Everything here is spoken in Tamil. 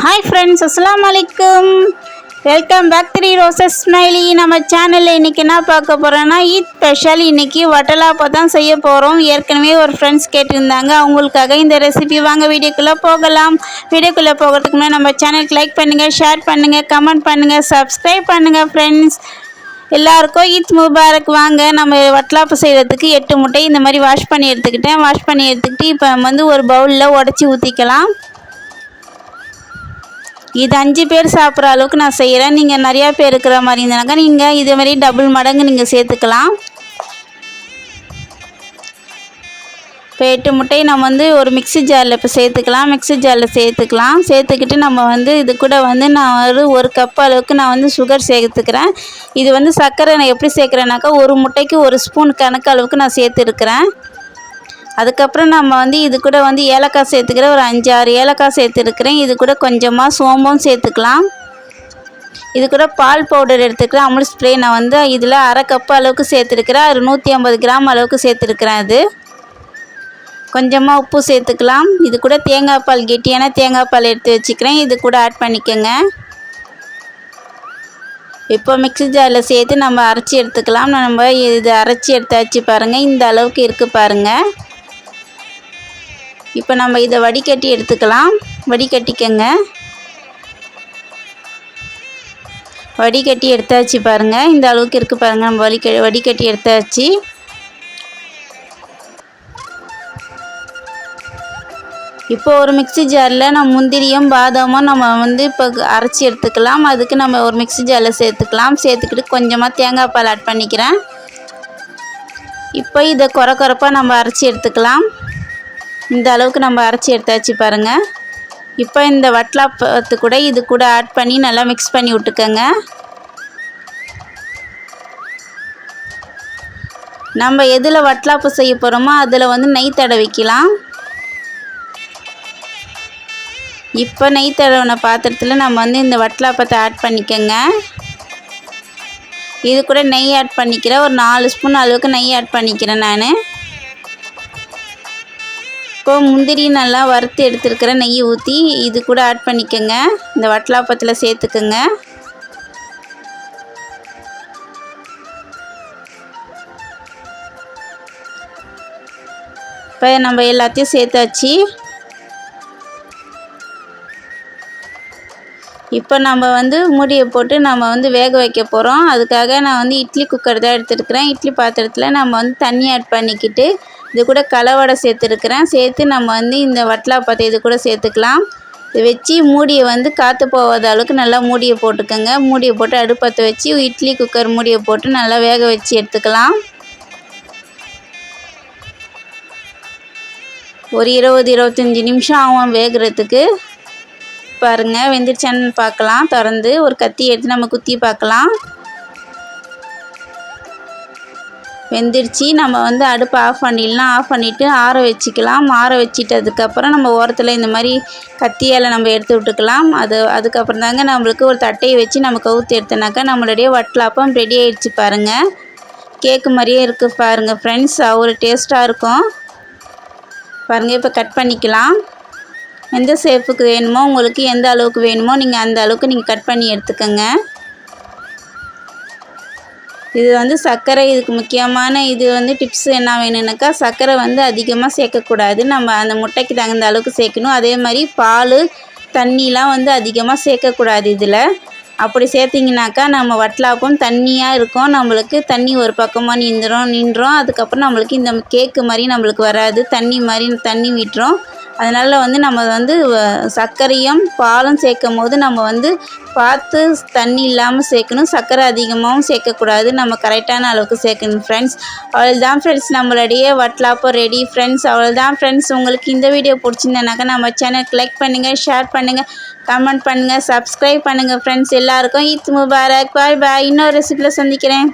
ஹாய் ஃப்ரெண்ட்ஸ் அஸ்லாம் அலைக்கும் welcome back three roses smiley நம்ம சேனலில் இன்றைக்கி என்ன பார்க்க போகிறோன்னா ஈத் ஸ்பெஷல் இன்றைக்கி வட்டலாப்பா தான் செய்ய போகிறோம் ஏற்கனவே ஒரு ஃப்ரெண்ட்ஸ் கேட்டிருந்தாங்க. அவங்களுக்காக இந்த ரெசிபி வாங்க வீடியோக்குள்ளே போகலாம். வீடியோக்குள்ளே போகிறதுக்கு முன்னாடி நம்ம சேனலுக்கு லைக் பண்ணுங்கள் ஷேர் பண்ணுங்கள் கமெண்ட் பண்ணுங்கள் சப்ஸ்கிரைப் பண்ணுங்கள் ஃப்ரெண்ட்ஸ் எல்லாருக்கும் ஈத் முபாரக் வாங்க. நம்ம வட்டலாப்பு செய்கிறதுக்கு எட்டு முட்டை இந்த மாதிரி வாஷ் பண்ணி எடுத்துக்கிட்டேன். வாஷ் பண்ணி எடுத்துக்கிட்டு இப்போ வந்து ஒரு பவுலில் உடச்சி ஊற்றிக்கலாம் இது அஞ்சு பேர் சாப்பிட்ற அளவுக்கு நான் செய்கிறேன் நீங்கள் நிறையா பேர் இருக்கிற மாதிரி இருந்தனாக்கா நீங்கள் இதே மாதிரி டபுள் மடங்கு நீங்கள் சேர்த்துக்கலாம். இப்போ எட்டு முட்டையை நம்ம வந்து ஒரு மிக்ஸி ஜாரில் இப்போ சேர்த்துக்கலாம். மிக்ஸி ஜாரில் சேர்த்துக்கலாம். சேர்த்துக்கிட்டு நம்ம வந்து இது கூட வந்து நான் ஒரு ஒரு கப் அளவுக்கு நான் வந்து சுகர் சேர்த்துக்கிறேன். இது வந்து சர்க்கரை நான் எப்படி சேர்க்குறேனாக்கா ஒரு முட்டைக்கு ஒரு ஸ்பூன் கணக்கு அளவுக்கு நான் சேர்த்துருக்குறேன். அதுக்கப்புறம் நம்ம வந்து இது கூட வந்து ஏலக்காய் சேர்த்துக்கிற ஒரு அஞ்சு ஆறு ஏலக்காய் சேர்த்துருக்குறேன். இது கூட கொஞ்சமாக சோம்பும் சேர்த்துக்கலாம். இது கூட பால் பவுடர் எடுத்துக்கிறேன் அமுல் ஸ்ப்ரே நான் வந்து இதில் அரை கப் அளவுக்கு சேர்த்துருக்குறேன். அது நூற்றி ஐம்பது கிராம் அளவுக்கு சேர்த்துருக்குறேன் அது. கொஞ்சமாக உப்பு சேர்த்துக்கலாம். இது கூட தேங்காய் பால் கெட்டியான தேங்காய் பால் எடுத்து வச்சுக்கிறேன். இது கூட ஆட் பண்ணிக்கோங்க. இப்போ மிக்ஸி ஜாரில் சேர்த்து நம்ம அரைச்சி எடுத்துக்கலாம். நம்ம இது அரைச்சி எடுத்தாச்சு பாருங்கள் இந்த அளவுக்கு இருக்குது பாருங்கள் இப்போ நம்ம இதை வடிகட்டி எடுத்துக்கலாம். வடிகட்டிக்கங்க. வடிகட்டி எடுத்தாச்சு பாருங்கள் இந்த அளவுக்கு இருக்குது பாருங்கள் நம்ம வடிக வடிகட்டி எடுத்தாச்சு. இப்போ ஒரு மிக்ஸி ஜாரில் நம்ம முந்திரியும் பாதாமும் நம்ம வந்து இப்போ அரைச்சி எடுத்துக்கலாம். அதுக்கு நம்ம ஒரு மிக்ஸி ஜாரில் சேர்த்துக்கலாம். சேர்த்துக்கிட்டு கொஞ்சமாக தேங்காய் பால் ஆட் பண்ணிக்கிறேன். இப்போ இதை குறை குறைப்பாக நம்ம அரைச்சி எடுத்துக்கலாம். இந்த அளவுக்கு நம்ம அரைச்சி எடுத்தாச்சு பாருங்கள் இப்போ இந்த வட்டலாப்பத்து கூட இது கூட ஆட் பண்ணி நல்லா மிக்ஸ் பண்ணி விட்டுக்கோங்க. நம்ம எதில் வட்டலாப்பு செய்ய போகிறோமோ அதில் வந்து நெய் தடவிக்கலாம் இப்போ நெய் தடவின பாத்திரத்தில் நம்ம வந்து இந்த வட்டலாப்பத்தை ஆட் பண்ணிக்கோங்க. இது கூட நெய் ஆட் பண்ணிக்கிறேன் ஒரு நாலு ஸ்பூன் அளவுக்கு நெய் ஆட் பண்ணிக்கிறேன் நான். இப்போ முந்திரி நல்லா வறுத்து எடுத்துருக்கிற நெய் ஊற்றி இது கூட ஆட் பண்ணிக்கோங்க. இந்த வட்டலாப்பத்தில் சேர்த்துக்கோங்க. இப்போ நம்ம எல்லாத்தையும் சேர்த்தாச்சு. இப்போ நம்ம வந்து மூடியை போட்டு நம்ம வந்து வேக வைக்க போகிறோம். அதுக்காக நான் வந்து இட்லி குக்கர் தான் எடுத்துருக்குறேன். இட்லி பாத்திரத்தில் நம்ம வந்து தண்ணி ஆட் பண்ணிக்கிட்டு இது கூட கலவடை சேர்த்துருக்குறேன். சேர்த்து நம்ம வந்து இந்த வட்டலாப்பத்தை இது கூட சேர்த்துக்கலாம். இதை வச்சு மூடியை வந்து காற்று போகாத அளவுக்கு நல்லா மூடியை போட்டுக்கோங்க. மூடியை போட்டு அடுப்பத்தை வச்சு இட்லி குக்கர் மூடியை போட்டு நல்லா வேக வச்சு எடுத்துக்கலாம். ஒரு இருபது இருபத்தஞ்சி நிமிஷம் ஆகும் வேகிறதுக்கு. பாருங்கள் வெந்துருச்சான்னு பார்க்கலாம். திறந்து ஒரு கத்தி எடுத்து நம்ம குத்தி பார்க்கலாம். வெந்துருச்சு நம்ம வந்து அடுப்பை ஆஃப் பண்ணிடலாம். ஆஃப் பண்ணிவிட்டு ஆற வச்சுக்கலாம். ஆற வச்சிட்டதுக்கப்புறம் நம்ம ஓரத்தில் இந்த மாதிரி கத்தியால் நம்ம எடுத்து விட்டுக்கலாம். அது அதுக்கப்புறம் தாங்க நம்மளுக்கு ஒரு தட்டையை வச்சு நம்ம கவுத்து எடுத்தோனாக்கா நம்மளுடைய வட்டலாப்பம் ரெடி ஆகிடுச்சு பாருங்கள் கேக்கு மாதிரியே இருக்குது பாருங்கள் ஃப்ரெண்ட்ஸ் அவ்வளோ டேஸ்ட்டாக இருக்கும். பாருங்கள் இப்போ கட் பண்ணிக்கலாம். எந்த ஷேப்புக்கு வேணுமோ உங்களுக்கு எந்த அளவுக்கு வேணுமோ நீங்கள் அந்த அளவுக்கு நீங்கள் கட் பண்ணி எடுத்துக்கோங்க. இது வந்து சர்க்கரை இதுக்கு முக்கியமான இது வந்து டிப்ஸ் என்ன வேணும்னாக்கா சர்க்கரை வந்து அதிகமாக சேர்க்கக்கூடாது. நம்ம அந்த முட்டைக்கு தகுந்த அளவுக்கு சேர்க்கணும். அதே மாதிரி பால் தண்ணிலாம் வந்து அதிகமாக சேர்க்கக்கூடாது இதில். அப்படி சேர்த்திங்கனாக்கா நம்ம வட்டலாப்பம் தண்ணியாக இருக்கும். நம்மளுக்கு தண்ணி ஒரு பக்கமாக நின்றுடும் நின்றோம் அதுக்கப்புறம் நம்மளுக்கு இந்த கேக்கு மாதிரி நம்மளுக்கு வராது. தண்ணி மாதிரி தண்ணி விட்டுரும் அதனால் வந்து நம்ம வந்து சர்க்கரையும் பாலும் சேர்க்கும் போது நம்ம வந்து பார்த்து தண்ணி இல்லாமல் சேர்க்கணும். சர்க்கரை அதிகமாகவும் சேர்க்கக்கூடாது. நம்ம கரெக்டான அளவுக்கு சேர்க்கணும் ஃப்ரெண்ட்ஸ் அவ்வளோதான் ஃப்ரெண்ட்ஸ் நம்மளுடைய வட்லாப்போ ரெடி ஃப்ரெண்ட்ஸ் அவ்வளோதான் ஃப்ரெண்ட்ஸ் உங்களுக்கு இந்த வீடியோ பிடிச்சிருந்தேனாக்கா நம்ம சேனலுக்கு லைக் பண்ணுங்கள் ஷேர் பண்ணுங்கள் கமெண்ட் பண்ணுங்கள் சப்ஸ்கிரைப் பண்ணுங்கள் ஃப்ரெண்ட்ஸ் எல்லாருக்கும் இத் முபாரக். பாய் பாய் இன்னொரு ரெசிபியில் சந்திக்கிறேன்.